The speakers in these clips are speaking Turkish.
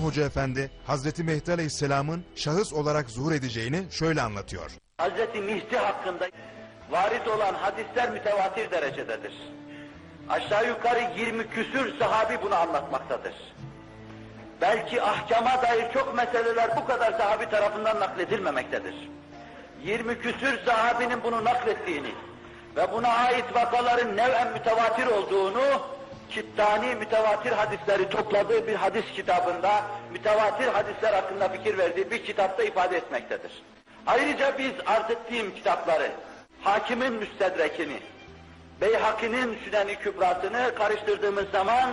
Hoca Efendi, Hazreti Mehdi Aleyhisselam'ın şahıs olarak zuhur edeceğini şöyle anlatıyor. Hazreti Mihdi hakkında varit olan hadisler mütevatir derecededir. Aşağı yukarı 20 küsür sahabi bunu anlatmaktadır. Belki ahkama dair çok meseleler bu kadar sahabi tarafından nakledilmemektedir. 20 küsür sahabinin bunu naklettiğini ve buna ait vakaların nev'en mütevatir olduğunu Kittani mütevatir hadisleri topladığı bir hadis kitabında mütevatir hadisler hakkında fikir verdiği bir kitapta ifade etmektedir. Ayrıca biz arz ettiğim kitapları, hakimin müstedrekini, Beyhaki'nin Sünen-i Kübrasını karıştırdığımız zaman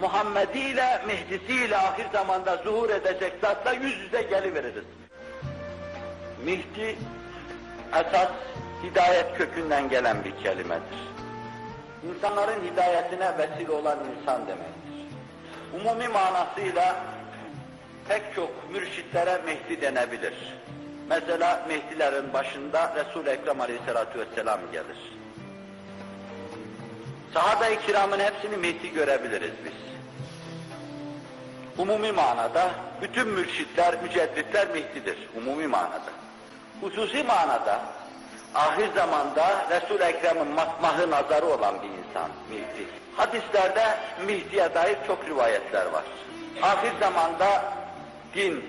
Muhammedi ile Mehdisi ile ahir zamanda zuhur edecek zatla yüz yüze geliveririz. Mihdi esas hidayet kökünden gelen bir kelimedir. İnsanların hidayetine vesile olan insan demektir. Umumi manasıyla pek çok mürşitlere Mehdi denebilir. Mesela Mehdilerin başında Resul-i Ekrem Aleyhisselatü Vesselam gelir. Sahabe-i kiramın hepsini Mehdi görebiliriz biz. Umumi manada bütün mürşitler, mücedditler Mehdi'dir. Umumi manada. Hususi manada ahir zamanda Resul-i Ekrem'in masmahı nazarı olan bir insan Mehdi. Hadislerde Mehdi'ye dair çok rivayetler var. Ahir zamanda din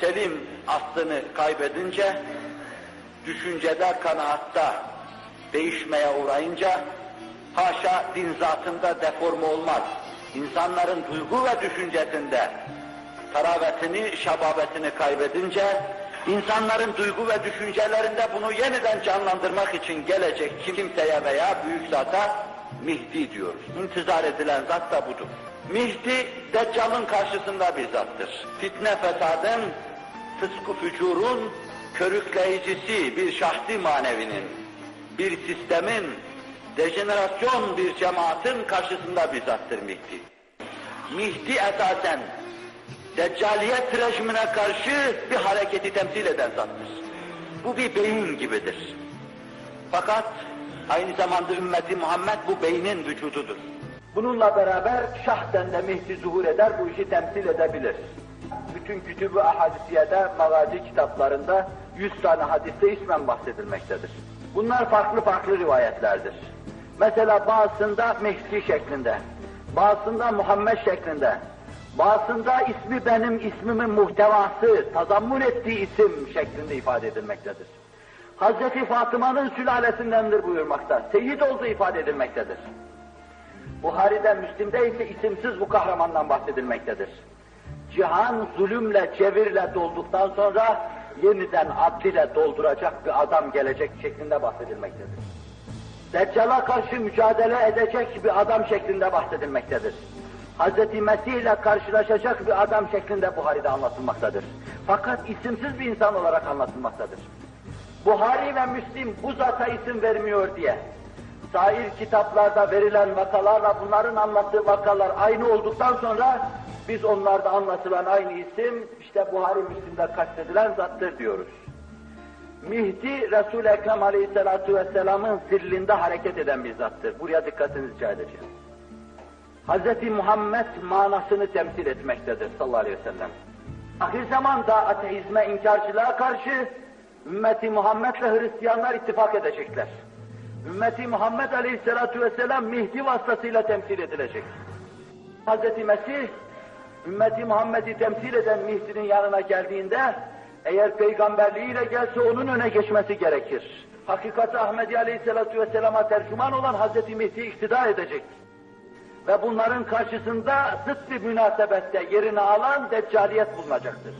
selim aslını kaybedince, düşünceler kanaatta değişmeye uğrayınca, haşa din zatında deforme olmaz. İnsanların duygu ve düşüncesinde taravetini, şababetini kaybedince, insanların duygu ve düşüncelerinde bunu yeniden canlandırmak için gelecek kimseye veya büyük zata Mihdi diyoruz. İntizar edilen zat da budur. Mihdi, Deccal'ın karşısında bir zattır. Fitne fesadın, fıskı fücurun körükleyicisi bir şahsi manevinin, bir sistemin, dejenerasyon bir cemaatin karşısında bir zattır Mihdi. Mihdi esasen Deccaliyet rejimine karşı bir hareketi temsil eden zattır. Bu bir beyin gibidir. Fakat aynı zamanda ümmeti Muhammed bu beynin vücududur. Bununla beraber şahsen de Mehdi zuhur eder, bu işi temsil edebilir. Bütün kütüb-ü ahadisiyede, magazi kitaplarında 100 tane hadiste ismen bahsedilmektedir. Bunlar farklı farklı rivayetlerdir. Mesela bazısında Mehdi şeklinde, bazısında Muhammed şeklinde, bazısında ismi benim ismimin muhtevası, tazammun ettiği isim şeklinde ifade edilmektedir. Hazreti Fatıma'nın sülalesindendir buyurmakta, seyyid olduğu ifade edilmektedir. Buhari'de, Müslim'de ise isimsiz bu kahramandan bahsedilmektedir. Cihan zulümle, cevirle dolduktan sonra yeniden adliyle dolduracak bir adam gelecek şeklinde bahsedilmektedir. Deccal'a karşı mücadele edecek bir adam şeklinde bahsedilmektedir. Hz. Mesih ile karşılaşacak bir adam şeklinde Buhari'de anlatılmaktadır. Fakat isimsiz bir insan olarak anlatılmaktadır. Buhari ve Müslim bu zata isim vermiyor diye, sair kitaplarda verilen vakalarla bunların anlattığı vakalar aynı olduktan sonra biz onlarda anlatılan aynı isim işte Buhari Müslim'de kastedilen zattır diyoruz. Mihdi Resul-i Ekrem Aleyhisselatü Vesselam'ın zillinde hareket eden bir zattır. Buraya dikkatinizi rica edeceğim. Hz. Muhammed manasını temsil etmektedir sallallahu aleyhi ve sellem. Ahir zamanda ateizme, inkarcılığa karşı ümmeti Muhammed ve Hristiyanlar ittifak edecekler. Ümmeti Muhammed Aleyhisselatü Vesselam Mihdi vasıtasıyla temsil edilecek. Hz. Mesih, ümmeti Muhammed'i temsil eden Mihdi'nin yanına geldiğinde, eğer peygamberliğiyle gelse onun öne geçmesi gerekir. Hakikati Ahmedi Aleyhisselatü Vesselam'a tercüman olan Hz. Mihdi iktida edecek. Ve bunların karşısında zıt bir münasebette yerini alan deccaliyet bulunacaktır.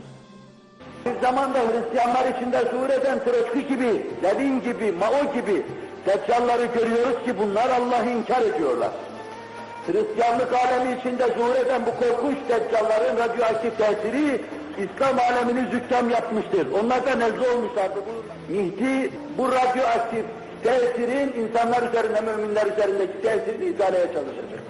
Bir zamanda Hristiyanlar içinde zuhur eden Troçki gibi, Lenin gibi, Mao gibi deccalları görüyoruz ki bunlar Allah'ı inkar ediyorlar. Hristiyanlık alemi içinde zuhur eden bu korkunç deccalların radyoaktif tesiri İslam alemini zükkam yapmıştır. Onlar da nezle olmuşlardı. Bu Mihdi bu radyoaktif tesirin insanlar üzerinde, müminler üzerindeki tesirini izaleye çalışacak.